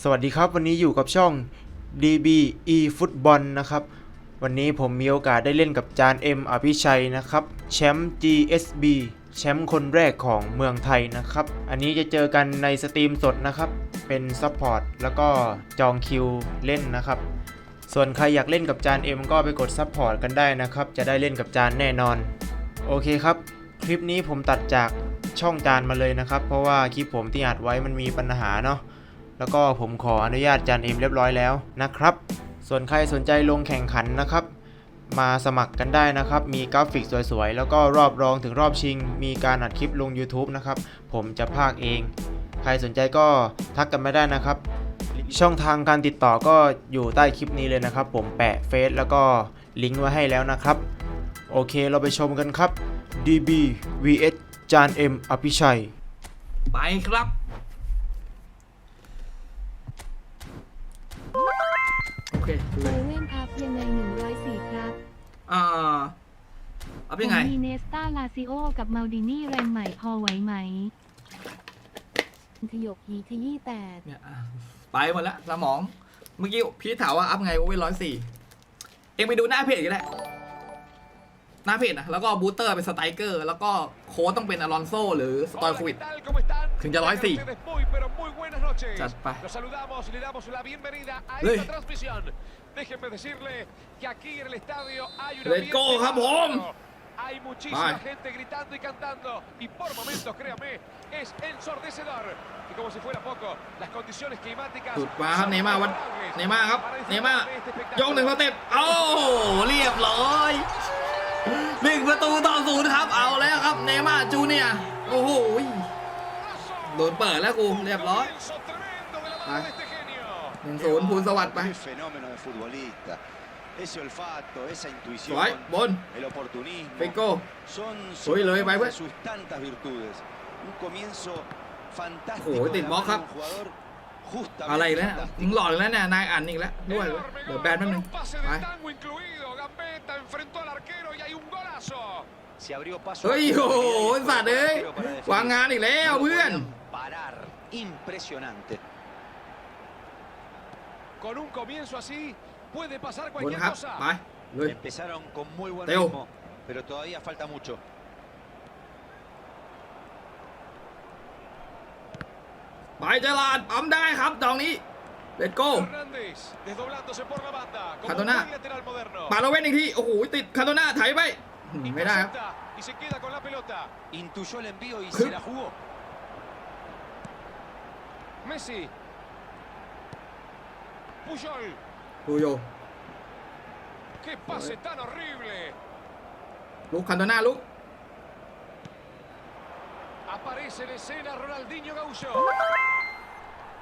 สวัสดีครับวันนี้อยู่กับช่อง DBE ฟุตบอลนะครับ วันนี้ผมมีโอกาสได้เล่นกับจานเอ็มอภิชัยนะครับ แชมป์ GSB แชมป์คนแรกของเมืองไทยนะครับ อันนี้จะเจอกันในสตรีมสดนะครับ เป็นซัพพอร์ตแล้วก็จองคิวเล่นนะครับ ส่วนใครอยากเล่นกับจานเอ็มก็ไปกดซัพพอร์ตกันได้นะครับ จะได้เล่นกับจานแน่นอน โอเคครับ คลิปนี้ผมตัดจากช่องจานมาเลยนะครับ เพราะว่าคลิปผมที่อัดไว้มันมีปัญหาเนาะ แล้วก็ผมขออนุญาตจานเอ็มเรียบร้อยแล้วนะครับ ส่วนใครสนใจลงแข่งขันนะครับ มาสมัครกันได้นะครับ มีกราฟิกสวยๆ แล้วก็รอบรองถึงรอบชิง มีการอัดคลิปลง YouTube นะครับ ผมจะพากเอง ใครสนใจก็ทักกันมาได้นะครับ ช่องทางการติดต่อก็อยู่ใต้คลิปนี้เลยนะครับ ผมแปะเฟซแล้วก็ลิงก์ไว้ให้แล้วนะครับ โอเคเราไปชมกันครับ DB vs จานเอ็มอภิชัย ไปครับ เคดูเซเลยเว่นอัพยังไง104ครับอ่าเอาเป็นไง ผมมีเนสตาลาซิโอ กับมาลดินี่แรงใหม่พอไหวไหมขยกหีขยี้แตดเนี่ยอะไปหมดแล้วสมอง เมื่อกี้พี่ถามว่าอัพไงโอเว่นร้อยสี่เองไปดูหน้าเพจกันแหละ หน้าเพจนะแล้วก็บูสเตอร์เป็นสไตรเกอร์ แล้วก็โค้ดต้องเป็นอลอนโซหรือสตอยโควิด ถึงจะร้อยสี่จัจัดดไปไปเฮ้ย Let's go ครับผม Hay muchísima Bye. gente gritando y cantando y por momentos, créame, es ensordecedor. Y como si fuera poco, las condiciones climáticas สุดมาครับ son เนย์มาร์วัน favorables เนย์มาร์ครับ para เนย์มาร์ disfrutar de este espectáculo. ยกหนึ่งสเต็ปโอ้เรียบร้อย หนึ่งประตูต่อศูนย์ครับ เอาแล้วครับเนย์มาร์จูเนียร์โอ้โหโดนเปิดแล้วกูเรียบร้อย Comienzo tremendo de la mano Bye. de este genio. หนึ่งศูนย์ภูลสวัสดิ์ไป Qué fenómeno de futbolista. Ese olfato, esa ส intuición, วยบน el oportunismo. เฟโก้ Son Uy, lo solo vi, una bye, de bye. sus tantas virtudes. Un comienzo fantástico. Uy, de te la moja. mano de un jugador justamente อะไรอีกแล้วเนี่ย fantástico. ยิงหลอดอีกแล้วเนี่ยนายอ่านอีกแล้วด้วย Enorme เดี๋ยว gol, แบนแป๊บ con นึง un pase ไป de tango incluido. Gambetta enfrentó al arquero y hay un golazo. Se abrió paso. เฮ้ย a la โอ้โห velocidad y สัตว์เอ้ย fue para definir. วางงานอีกแล้ว No lo เพื่อน podían Parar. Impresionante. Con un comienzo así, puede pasar บน cualquier ครับ cosa. ไปเลย Empezaron con muy buen Teo. ritmo, pero todavía falta mucho. ไปเจลาดปั๊มได้ครับดอกนี้เลตโก้ Hernández desdoblándose por la banda. Como un Cantona. buen lateral moderno. ปาโลเว่นอีกทีโอ้โหติดคาโตน่าไถไปอืมไม่ได้ครับ Intercepta y se queda con la pelota. Intuyó el envío y Sí. se la jugó. Messi. Puyol. ดูโย ¡Qué pase tan horrible! ลุกคาโตน่าลุก Aparece en escena Ronaldinho Gaullo.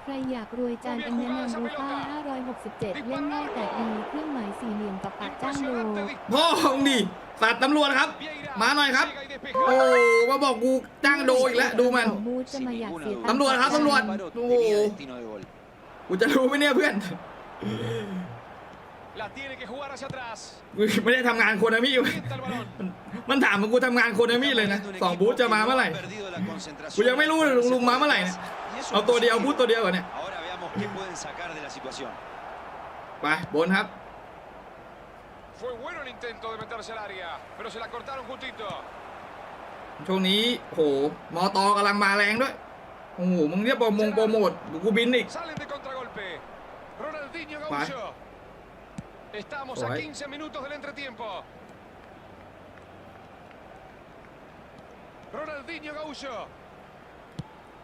ใครอยากรวยจานเอ็มแนะนำรูป้า567 เล่นง่ายแต่ดีเครื่องหมายสี่เหลี่ยมกับปากจ้างโด Impresionante พ่อของดิสัตว์ตำรวจครับ Vieira. มาหน่อยครับ Llega y despeja. โอ้มาบอกกูจ้างโดอีกแล้วดูมันบูธจะมาอยากเสียตังค์ตำรวจครับตำรวจ Álvaro Oh. tenía destino de gol. กูจะรู้ไหมเนี่ยเพื่อน ไม่ได้ทำงานโคนามิอยู่ Sienta el balón. มันถามว่ากูทำงานโคนามิเลยนะ Estamos สอง viendo un บูธ equipo จะ que มา no เมื่อไหร่ ha perdido la concentración กูยังไม่รู้เลยลุงลุงมาเมื่อไหร่เนี่ย Y eso เอา es ตัวเดียว positivo. บูธตัวเดียวก่อนเนี่ย Ahora veamos qué pueden sacar de la situación. ไปบนครับ Fue bueno el intento de meterse al área, pero se la cortaron justito. ช่วงนี้โหมอตอกำลังมาแรงด้วย โอ้โห มึงเรียกโปรโมงโปรโมทเดี๋ยวกูบินอีก Salen de contragolpe. Ronaldinho Vale. Gaullo. Estamos a Alright. 15 minutos del entretiempo. Ronaldinho Gaullo.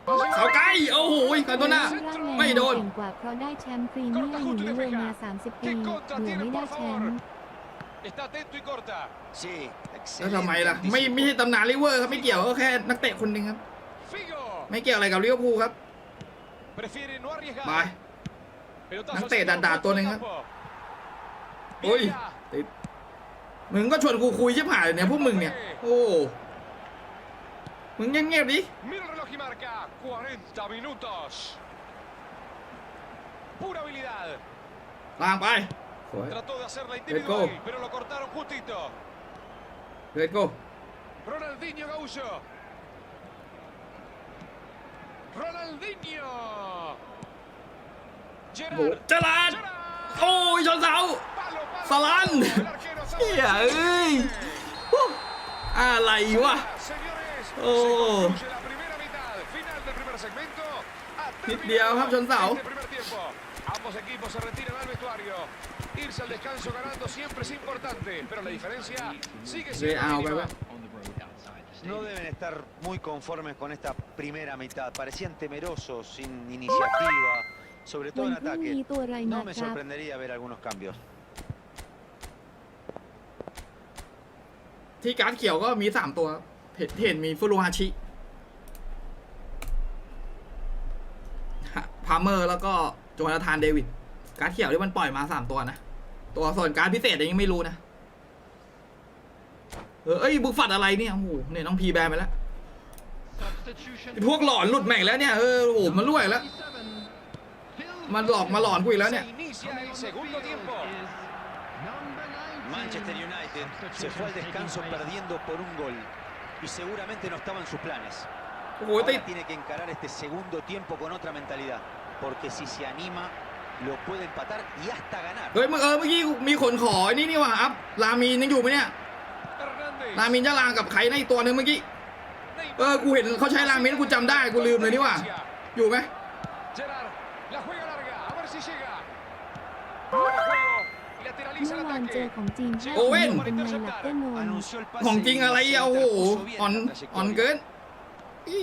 เขาใกล้โอ้โหคาโตน่าร่างแรงไม่โดนเก่งกว่าเพราะได้แชมป์พรีเมียร์อยู่นิเวอร์มา 30 ปีเบื่อไม่ได้แชมป์ Está atento y corta. Sí, แล้วทำไม excelente ล่ะ ไม่ไม่ anticipo. ใช่ตำนานลิเวอร์ครับไม่เกี่ยวก็แค่นักเตะคนหนึ่งครับ Figo. ไม่เกี่ยวอะไรกับลิเวอร์พูลครับ Prefiere no arriesgar. ไป Pelotazo นัก al เตะ centro ด่า opuesto ๆตัว del หนึ่งครับ campo. โอ้ย Vieira. ติดมึงก็ชวนกูคุยชิบหายเลยเนี่ยพวกมึงเนี่ย โอ้มึงเงียบๆดิ Mira el reloj y marca 40 minutos. Pura habilidad. ลางไปสวย Trató de hacerla go. individual, pero lo cortaron justito. เลตโก้ Ronaldinho Gaullo. Ronaldinho. โอ้โหเจลาดโอ้ยชนเสา Palo, palo, Salán. El arquero เฮียเอ้ยฮู้อะไรวะ Señores, Oh. se concluye la primera mitad. Final del primer segmento. Ha นิดเดียวครับชนเสา este primer tiempo. Ambos equipos se retiran al vestuario. Irse al descanso ganando siempre es importante, pero la diferencia sigue เร siendo เอาไป mínima. วะ No deben estar muy conformes con esta primera mitad. Parecían temerosos, sin iniciativa, sobre วั todo น en พรุ่งนี้ ataque. ตัวอะไรมา No me ครับ sorprendería ver algunos cambios. ที่การ์ดเขียวก็มีสามตัวเห็นเห็นมีฟุรุฮาชิพาเมอร์แล้วก็โจนาธานเดวิดการ์ดเขียวที่มันปล่อยมาสามตัวนะ ตัวส่วนการ์ดพิเศษยังไม่รู้นะ เออเอ้ยบุกฝัดอะไรเนี่ยโอ้โหเนี่ยน้องพีแบนไปแล้วพวกหลอนหลุดแม่งแล้วเนี่ยเออโอ้โหมันรวยแล้ว มันหลอกมาหลอนกูอีกแล้วเนี่ย Se inicia el segundo tiempo. Manchester United se fue al descanso perdiendo por un gol. Y seguramente no estaban sus planes. โอ้โหติด Ahora tiene que encarar este segundo tiempo con otra mentalidad. Porque si se anima, lo puede empatar y hasta ganar. เฮ้ยเมื่อเออเมื่อกี้มีคนขอไอ้นี่นี่หว่าอัพลามีนยังอยู่ไหมเนี่ย Hernández. ลามินจะลางกับใครในะอีกตัวหนึงเมื่อกี้ Neymar. เออกูเห็นเขาใช้ลามินกูจำได้กูลืมเลยนี่หว่าอยู่ไหม Gerard, la juega larga, a ver si llega. Buena juego, เมื่ lateraliza อ el วานเจอ ataque. ของจริงห้าโอเว่น เป็นไงล่ะเต้นนน Anunció el pase ของจริงอะไรอะโอ้โห interpuso bien อ่อน la อ่อน trayectoria. เกินอี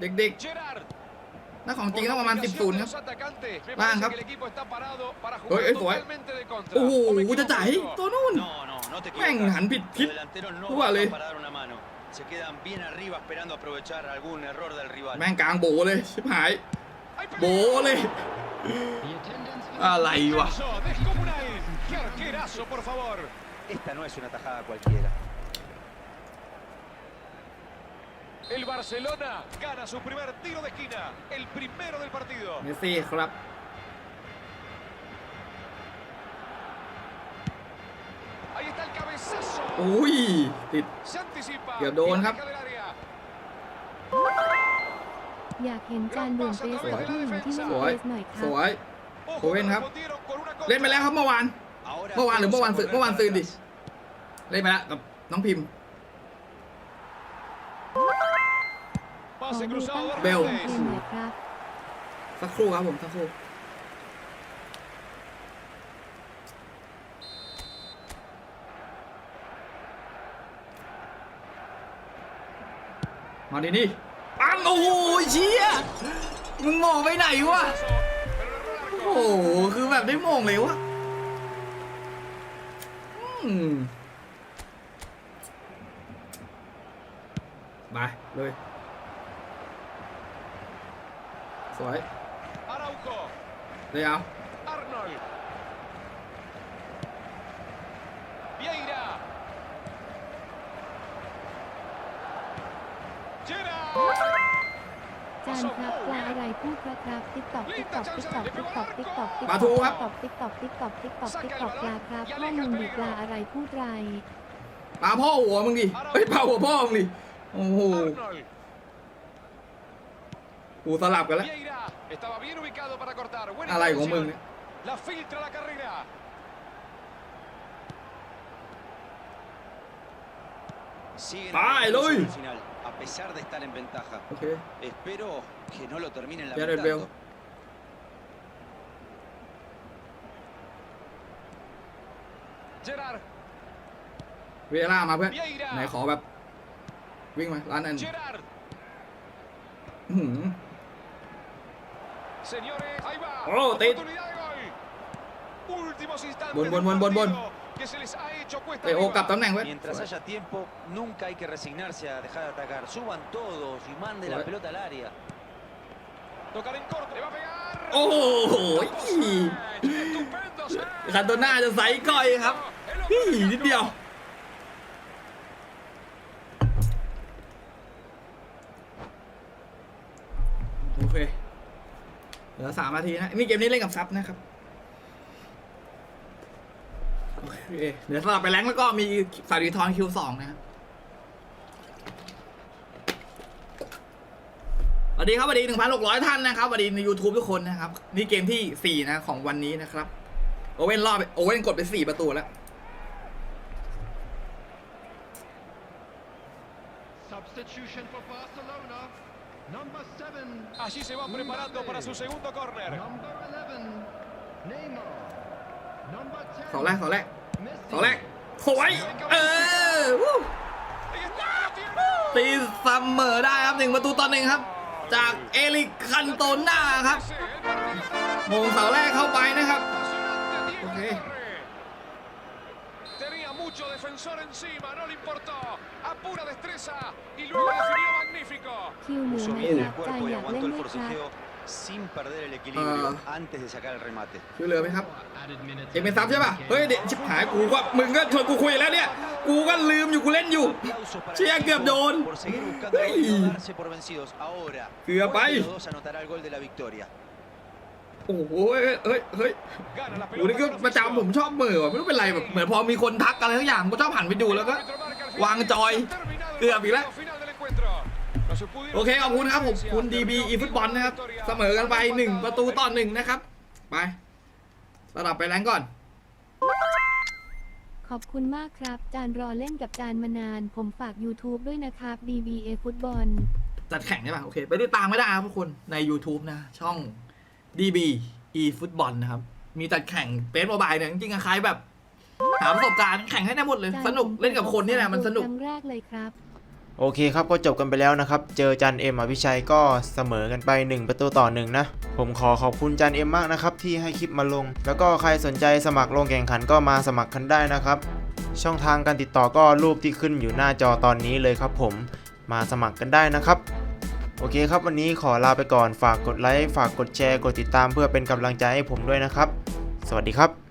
เด็ก Gerard. ๆถ้าของจริงต้องประมาณ 10ศูนย์ครับ Los atacantes. Me Van, parece Gap. que el equipo está parado para Oye, jugar esto, eh. totalmente de contra. โอ้โห ¿O me กูจะ equivoco, จ่าย amigo? ตัวนู่น No, no, no te Ven, equivocas. han pit- Los hit. delanteros no Tú vale. bajan para dar una mano. Se quedan bien arriba esperando aprovechar algún error del rival. แม่งกลางโบเลย ชิบหาย ¡Hay โบ peligro! เลย อะไรวะ Descanso, Descomunal. ¡Qué arquerazo, por favor! Esta no es una tajada cualquiera. El Barcelona gana su primer tiro de esquina. El primero del partido. เมสซี่ครับ Ahí está el cabezazo. อุ้ย ติด Se anticipa. Kìa đồn y khắp. aleja del área. อยากเห็นจานด่วนเฟสกับผู้หญิงที่เล่น สวย เฟสหน่อยค ส รับ วย Ojo, Joven, que Hap. respondieron con una เล่นไป contra. แล้วครับเมื่อวาน Ahora เมื่อวานหรือเมื่อวาน vamos ซืน a เมื่อวาน poner ซืนดิ marcas. เล่นไปแล้วกับน้องพิมพ์ ขอ Pase ดูตั้ง cruzado ค่าเบล เกมหน่อยครับสักครู่ครับผมสักครู่มาดินี่ปังโอ้โหเชี่ยมึงมองไปไหนวะ Pero el error โอ้ largo. โห คือแบบได้มองเลยวะอืม ไปเลยสวย Araujo. เลยเอา จานครับปลาอะไรพูดครับครับติ๊กตอกติ๊กตอกติ๊กตอกติ๊กตอกติ๊กตอกติ๊กปตลาอกทูครับติ๊กตอกติ๊กตอกติ๊กตอกติ๊กตอกปลาครับพ่อมึงดีปลาอะไรพูดไรปลาพ่อหัวมึงดิเฮ้ยปลาหัวพ่อมึงดิโอ้โห Arnold. กูสลับกันแล้ว Vieira. Estaba bien ubicado para cortar. Buena อะไรของมึง intervención. เนี่ย La filtra la carrera. Siguen ¡Ay, en Luis! el final, a pesar de estar en ventaja. โอเค Espero que no lo terminen Ya lo veo. lamentando. Gerard. เวลามาเพื่อน Vieira. ไหนขอแบบ วิ่งมาร้านอัน Gerard. อื้อหือ Señores, ahí va. Oh, te- Oportunidad de gol. Últimos instantes. Buen, buen, del buen, buen, buen. partido Que se les ha hecho cuesta เตะโอกลับ arriba. ตำแหน่งไว้ Mientras haya tiempo, nunca hay que resignarse a dejar de atacar. Suban todos y manden la Bueno. pelota al área. Tocar en corto. Le va a pegar. โอ้โห Estupendo. sí. คันโตน่าจะใส่ก้อยครับ El พี่ hombre นิดเดียว โอเค เหลือสามนาทีนะ นี่เกมนี้เล่นกับซับนะครับ เคเดี๋ยวสลับไปแรงค์แล้วก็มีสายรีทอนคิวสองนะครับวัสดีครับสวัสดี1,600ท่านนะครับสวัสดีใน YouTube ทุกคนนะครับ นี่เกมที่4นะของวันนี้นะครับ โอเว่นรอบโอเว่นกดไป4ประตูแล้ว Substitution for Barcelona. Number seven. Allí se va preparando para su segundo córner. Number 11. Neymar. Number 10. สองแรกสองแรก Messi. สองแรกสวยเออวู้ Ahí está, lo tiene. ตีเสมอได้ครับหนึ่งประตูต่อหนึ่งครับ จากเอลิกคันโตน่าครับ Sí, el partidazo. มงเสาแรกเข้าไปนะครับ Apasionante Diego Ok. Torre. Tenía mucho defensor encima, no le importó. A pura destreza y luego definió magnífico. คิวเหลือ Puso ไหม bien ค el รับจาน cuerpo y อยากเล่น aguantó ไห el มครับ forcejeo sin perder el equilibrio Ah. antes de sacar el remate. คิวเหลือไหมครับ Added minutes. เอ็งเป็นซับใช่ป่ะ เฮ้ยเด็กชิบหายกูก็มึงก็ชวนกูคุยแล้วเนี่ย กูก็ลืมอยู่กูเล่นอยู่ Aplauso para el Che, equipo Gabdon. por seguir buscando el gol y no darse por vencidos. Ahora, Cuida, ¿cuál pai. de los dos anotará el gol de la victoria? โอ้โหเฮ้ยเฮ้ยเฮ้ย Gana la กูนี่ก็ pelota. ประจำผมชอบเหม่อว่ะไม่รู้เป็นไรแบบเหมือนพอมีคนทักอะไรทุกอย่างผมก็ชอบหันไปดูแล้วก็ วางจอยเกือบอีกแล้ว โอเคขอบคุณครับผมคุณ DB e ฟุตบอลนะครับ เสมอกันไป 1 ประตูต่อหนึ่งนะครับ ไประดับไปแรงก่อน ขอบคุณมากครับ จานรอเล่นกับจานมานาน ผมฝาก YouTube ด้วยนะครับ DBA ฟุตบอลจัดแข่งใช่ป่ะ โอเค ไปติดตามไม่ได้ครับทุกคนใน YouTube นะ ช่อง DB e ฟุตบอลนะครับ มีจัดแข่งเปนโมบายเนี่ยจริงๆใครแบบหาประสบการณ์แข่งให้ได้หมดเลยจานสนุกผมเล่นกับคนนี่แหละมันสนุกครั้งแรกเลยครับ โอเคครับก็จบกันไปแล้วนะครับ เจอจันเอ็มอภิชัยก็เสมอกันไป 1 ประตูต่อหนึ่งนะ ผมขอขอบคุณจันเอ็มมากนะครับ ที่ให้คลิปมาลง แล้วก็ใครสนใจสมัครลงแข่งขันก็มาสมัครกันได้นะครับ ช่องทางการติดต่อก็รูปที่ขึ้นอยู่หน้าจอตอนนี้เลยครับ ผมมาสมัครกันได้นะครับ โอเคครับวันนี้ขอลาไปก่อนฝากกดไลค์ฝากกดแชร์กดติดตามเพื่อเป็นกำลังใจให้ผมด้วยนะครับ สวัสดีครับ